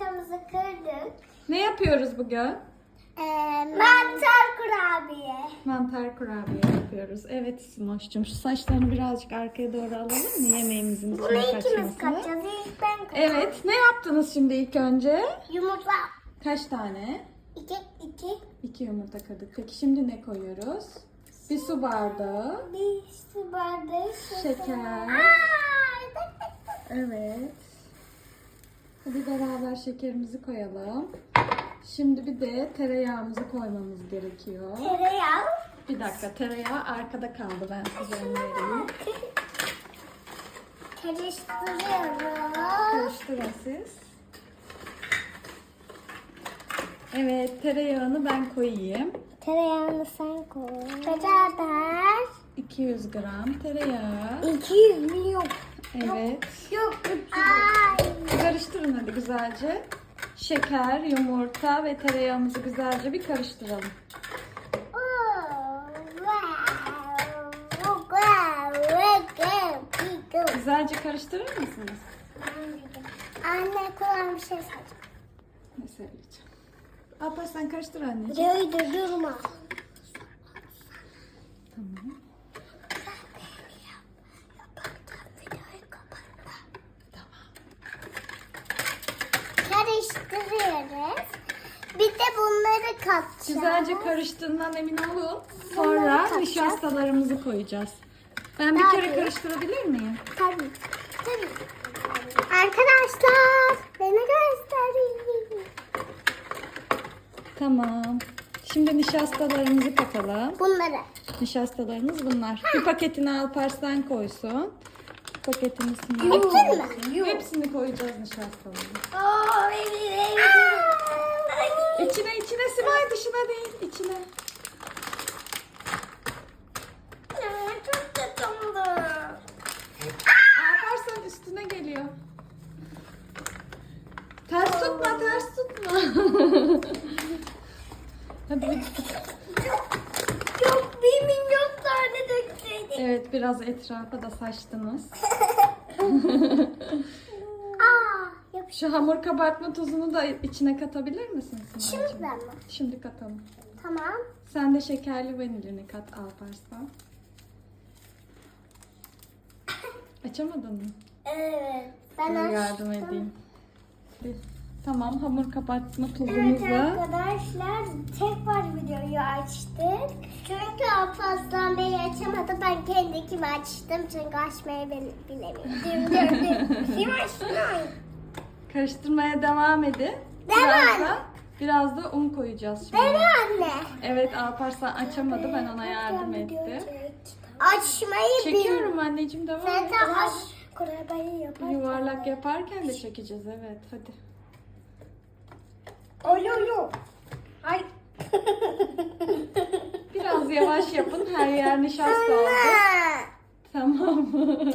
yumurtamızı kırdık. Ne yapıyoruz bugün? Ee, mantar kurabiye. Mantar kurabiye yapıyoruz. Evet Simoş'cum şu saçlarını birazcık arkaya doğru alalım mı yemeğimizin Bunu içine ikimiz kaçmasını? katacağız. İlk ben katacağım. Evet ne yaptınız şimdi ilk önce? Yumurta. Kaç tane? İki, iki. İki yumurta kırdık. Peki şimdi ne koyuyoruz? Bir su bardağı. Bir su bardağı Şeker. Aa, Evet. Hadi beraber şekerimizi koyalım. Şimdi bir de tereyağımızı koymamız gerekiyor. Tereyağı. Bir dakika tereyağı arkada kaldı ben size onu vereyim. Karıştırıyoruz. Karıştırın siz. Evet tereyağını ben koyayım. Tereyağını sen koy. Beraber. 200 gram tereyağı. 200 milyon. Evet. Yok 300. Ay. Karıştırın hadi güzelce. Şeker, yumurta ve tereyağımızı güzelce bir karıştıralım. Güzelce karıştırır mısınız? Anne kulağım bir şey söyleyeceğim. Ne söyleyeceğim? Alparslan sen karıştır anneciğim. Videoyu durdurma. Tamam. Karıştırıyoruz. Bir de bunları katacağız. Güzelce karıştığından emin olun. Sonra katacağız. nişastalarımızı koyacağız. Ben bir Tabii. kere karıştırabilir miyim? Tabii. Tabii. Arkadaşlar beni göstereyim. Tamam. Şimdi nişastalarımızı katalım. Bunları. Nişastalarımız bunlar. Bir paketini Alparslan koysun. Bir paketini Sinan Hepsini koyacağız nişastaları. Aa, İçine içine Simay dışına değil içine. Çok kötü oldu. Alparslan üstüne geliyor. Ters tutma ters tutma. Hadi Çok bir milyon tane dökseydik. Evet biraz etrafa da saçtınız. Aa, yap. Şu hamur kabartma tozunu da içine katabilir misin? Şimdi mi? Şimdi katalım. Tamam. Sen de şekerli vanilini kat Alparslan. Açamadın mı? Evet. Ben Dur açtım. yardım edeyim. Tamam hamur kabartma Evet tozumuzla. arkadaşlar tekrar videoyu açtık. Çünkü Alparslan Bey açamadı. Ben kendikimi açtım. Çünkü açmayı bil- bilemiyorum. Dur dur. Kim açtı? Karıştırmaya devam edin. Biraz da, biraz da un koyacağız şimdi. Mi anne? Evet Alparslan açamadı ben ona yardım ettim. Açmayı bil. Çekiyorum anneciğim devam et. Zaten aç. Kurabiye yapar. Yuvarlak yaparken de çekeceğiz evet hadi. Alo alo. Ay. Biraz yavaş yapın her yer nişasta oldu. Tamam. Oldu.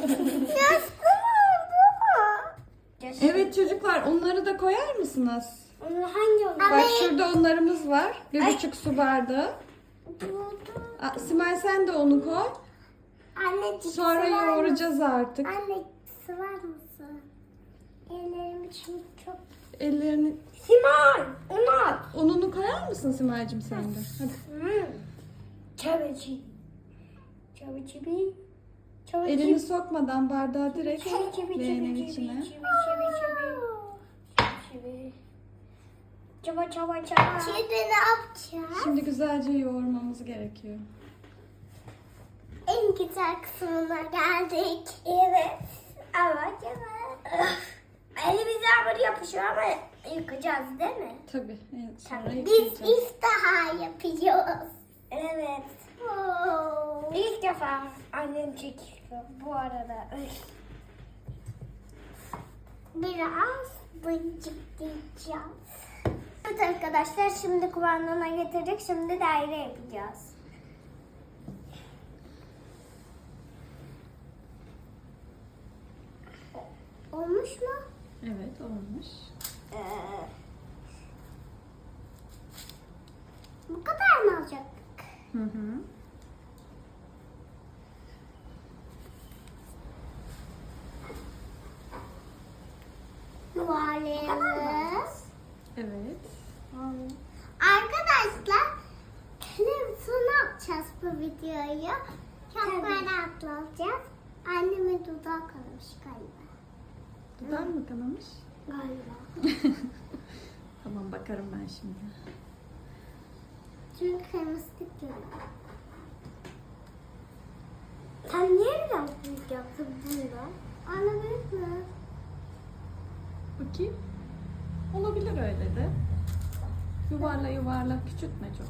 Evet çocuklar onları da koyar mısınız? Onu hangi oldu? Bak şurada onlarımız var. Bir buçuk su bardağı. Aa, Simay sen de onu koy. Anneciğim Sonra sıvar yoğuracağız artık. Anne sıvar mısın? Ellerim için çok... Ellerini Simay! Unat! ununu koyar mısın Simay'cığım sen de? Hadi. Hmm. Çavucu. Çavucu bir. Çavucu. Elini sokmadan bardağı direkt Çivi çivi leğenin çivi çivi içine. çivi çivi çivi çivi. Çaba çaba çaba. Şimdi ne yapacağız? Şimdi güzelce yoğurmamız gerekiyor. En güzel kısmına geldik. Evet. Ama. Elimize hamur yapışıyor ama yıkacağız değil mi? Tabii. Evet, sonra Tabii. yıkayacağız. Biz iftaha yapıyoruz. Evet. İlk defa annem çekiyor bu arada. Biraz bıcıklayacağız. Evet arkadaşlar şimdi kıvamına getirdik. Şimdi daire yapacağız. Olmuş mu? Evet olmuş. Ee, bu kadar mı alacaktık? Hı hı. Yuvarlayalım. Evet. Arkadaşlar telefonu yapacağız bu videoyu. Meraklı olacağız. Annemin dudağı kanamış galiba. Dudağın mı kanamış? Galiba. Tamam bakarım ben şimdi. Çünkü kırmızı tıklıyor. Sen niye biraz büyük yaptın bunu? Anne büyük mü? Bakayım. Olabilir öyle de. Yuvarla yuvarla küçültme çok.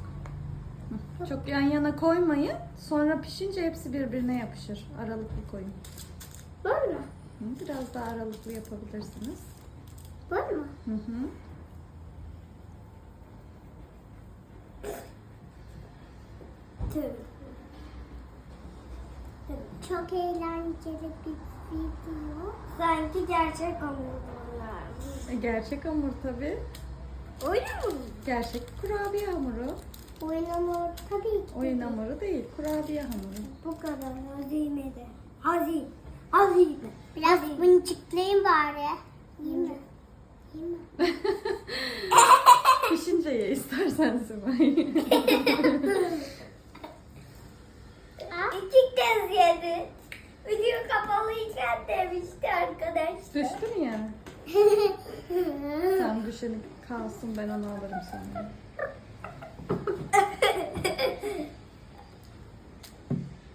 Hı, Çok yan yana koymayın. Sonra pişince hepsi birbirine yapışır. Aralıklı koyun. Böyle mi? Hı, Biraz daha aralıklı yapabilirsiniz. Böyle mi? Hı hı. Çok eğlenceli bir video. Sanki gerçek hamurlar. E, gerçek hamur tabi. Oyun mu? Gerçek kurabiye hamuru. Oyun hamuru tabii ki. Oyun hamuru değil, kurabiye hamuru. Bu kadar hazimede. Hazin. Hazine. Biraz mıncıklayayım bari. Yiyeyim mi? Yiyeyim mi? Pişince ye istersen Simay. Kez yedi. Video kapalıyken demişti arkadaşlar. Düştü mü yani? Tam düşeni kalsın ben onu alırım sonra.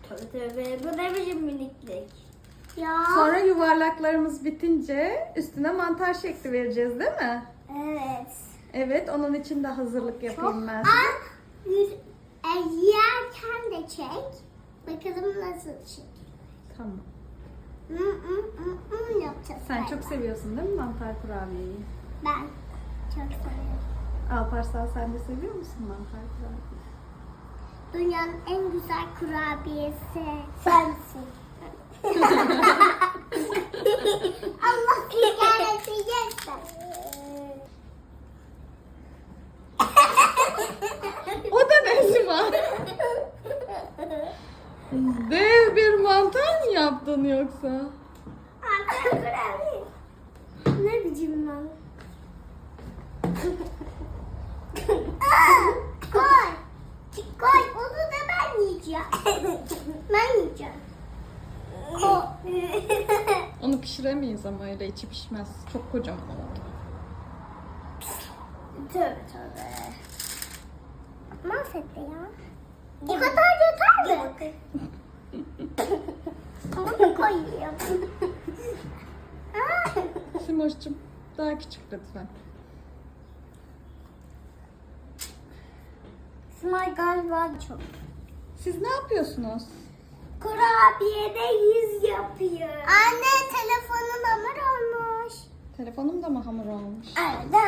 Tabii tabii. Bu ne biçim miniklik? Ya. Sonra yuvarlaklarımız bitince üstüne mantar şekli vereceğiz değil mi? Evet. Evet onun için de hazırlık yapayım ben size. Aa, e, yerken de çek. Bakalım nasıl çek. Tamam. Hmm, hmm, hmm, hmm yapacağız. Sen galiba. çok seviyorsun değil mi mantar kurabiyeyi? Ben çok seviyorum. Alparslan sen de seviyor musun mantar kurabiyeyi? Dünyanın en güzel kurabiyesi sensin. Allah sigarası yersen. O da ne Simay? Dev bir mantar mı yaptın yoksa? Anne kurabiye. Ne biçim lan? Koy. Koy. Onu da ben yiyeceğim. ben yiyeceğim. Koy. Onu pişiremeyiz ama öyle içi pişmez. Çok kocaman oldu. Tövbe tövbe. Mahvetti ya. Bu kadar yeter mi? Onu koyuyorum. Aa, Simoş'cum daha küçük lütfen. Smile galiba çok. Siz ne yapıyorsunuz? Kurabiyede yüz yapıyor. Anne telefonun hamur olmuş. Telefonum da mı hamur olmuş? Evet.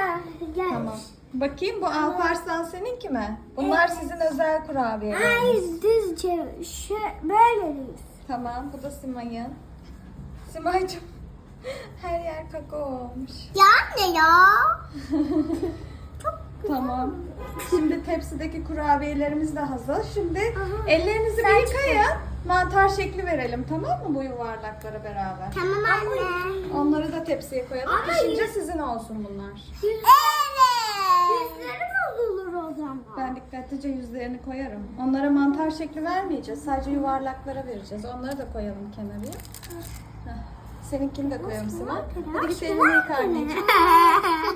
Gel. Tamam. Bakayım bu Alparslan seninki mi? Bunlar sizin özel kurabiyeleriniz. Hayır düzce şu böyle düz. Tamam bu da Simay'ın. Simay'cım her yer kakao olmuş. Ya anne ya. Tamam. Şimdi tepsideki kurabiyelerimiz de hazır. Şimdi Aha. ellerinizi Sen bir yıkayın. Mantar şekli verelim tamam mı bu yuvarlaklara beraber? Tamam anne. Onları da tepsiye koyalım. Ama Pişince sizin olsun bunlar. Evet. Zaman. Ben dikkatlice yüzlerini koyarım. Onlara mantar şekli vermeyeceğiz. Sadece yuvarlaklara vereceğiz. Onları da koyalım kenarıya. Heh. Seninkini de koyalım Sima. Hadi git elini yıka anneciğim.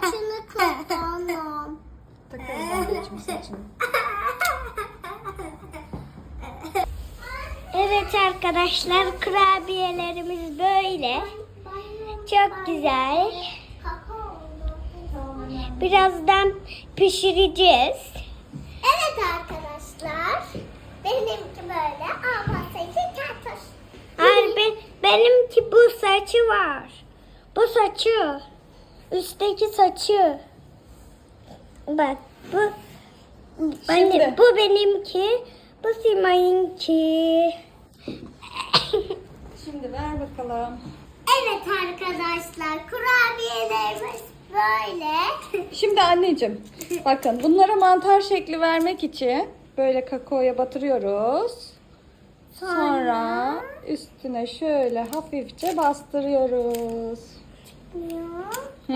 Saçını kapanım. Takarız anneciğim saçını. Evet arkadaşlar kurabiyelerimiz böyle. Çok güzel. Birazdan pişireceğiz. Evet arkadaşlar. Benimki böyle ama saçı çatır. Hayır ben, benimki bu saçı var. Bu saçı. Üstteki saçı. Bak bu benim, Şimdi. bu benimki. Bu Simay'ınki. Şimdi ver bakalım. Evet arkadaşlar kurabiyelerimiz böyle. Şimdi anneciğim bakın bunlara mantar şekli vermek için böyle kakaoya batırıyoruz. Sonra üstüne şöyle hafifçe bastırıyoruz. Hı.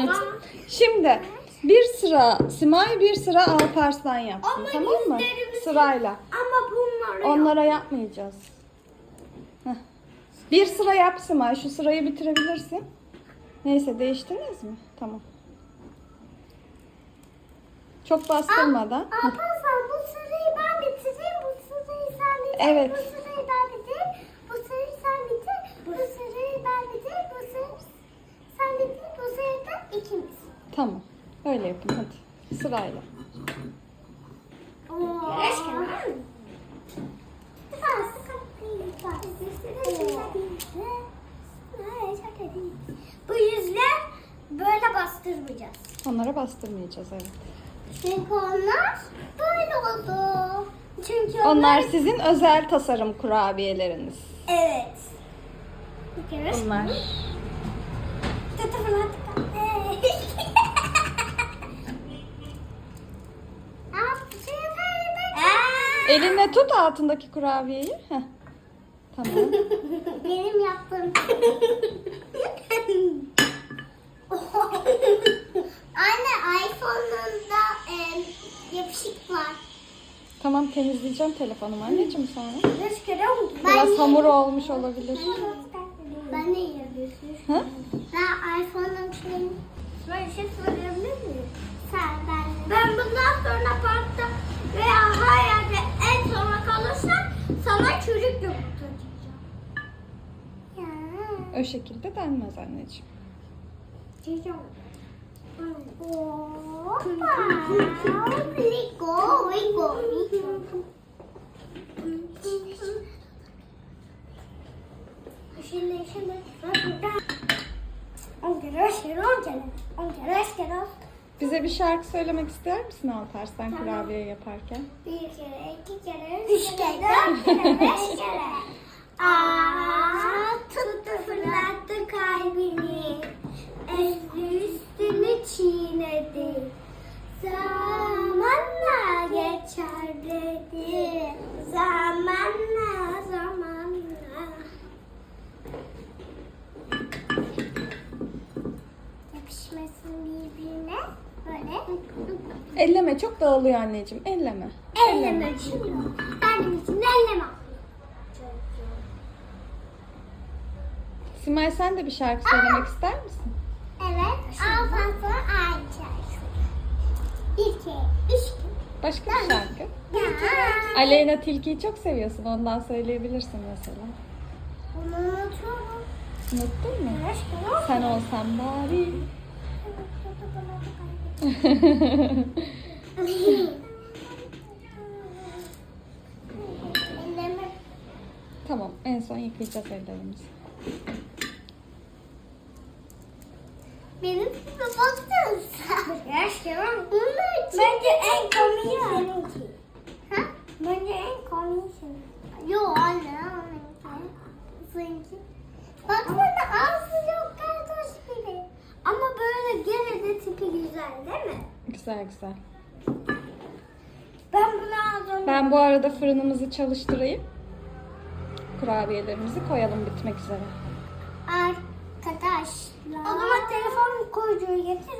Şimdi Bir sıra Simay bir sıra Alparslan yapsın Ama tamam mı? Sırayla. Ama bunları Onlara yapmayacağız. Heh. Bir sıra yap Simay. Şu sırayı bitirebilirsin. Neyse değiştiniz mi? Tamam. Çok bastırmadan. Heh. Alparslan bu sırayı ben bitireyim, bu sırayı sen bitir. Evet. Bu sırayı ben bitireyim, bu sırayı sen bitir. Bu sırayı ben bitireyim, bu sırayı sen bitir. Bu sırayı da ikimiz. Tamam. Öyle yapın hadi. Sırayla. Oo. Bu yüzler böyle bastırmayacağız. Onlara bastırmayacağız evet. Çünkü onlar böyle oldu. Çünkü Onlar sizin özel tasarım kurabiyeleriniz. Evet. Bir kere. Bunlar. Tata fırlat. Aa, bir yapayım. Elinle tut altındaki kurabiyeyi. Heh. Tamam. Benim yaptığım. Anne iPhone'unda e, yapışık var. Tamam temizleyeceğim telefonumu anneciğim sonra. Biraz hamur olmuş olabilir. Ben de yiyebiliyorsun. Ha? Ben iPhone'un şeyini... Ben şey söyleyebilir miyim? Sen, ben. Ben bundan sonra parkta veya her yerde en sona kalırsam sana çocuk yumurtacağım. Ya. O şekilde denmez anneciğim. Çocuk. Bize bir şarkı söylemek ister misin Alparslan kurabiye yaparken? Bir kere, iki kere, üç kere, dört kere, beş kere. Aa, tuttu fırlattı kalbini. Çiğnedi. Zamanla geçer dedi. Zamanla, zamanla. Yapışmasın birbirine. Böyle. Elleme çok dağılıyor anneciğim. Elleme. Elleme şimdi. Benim için elleme. Simay sen de bir şarkı söylemek ister misin? Evet. Altan sonra aynı şarkı. Bir kere, üç kere. Başka bir şarkı. Bir kere. Aleyna Tilki'yi çok seviyorsun. Ondan söyleyebilirsin mesela. Bunu unutuyorum. Unuttun mu? Beş kere. Sen olsan bari. Tamam en son yıkayacağız ellerimizi. Benim tipe baksanıza. Beş kere. Bence en komiği seninki. Ha? Bence en komiği seninki. Yo anne. Seninki. Baksana ağzı çok kardeş gibi. Ama böyle gene de tipi güzel değil mi? Güzel güzel. Ben bunu aldım. Ben bu arada fırınımızı çalıştırayım. Kurabiyelerimizi koyalım bitmek üzere. Arkadaşlar. O zaman telefon koyduğu getir.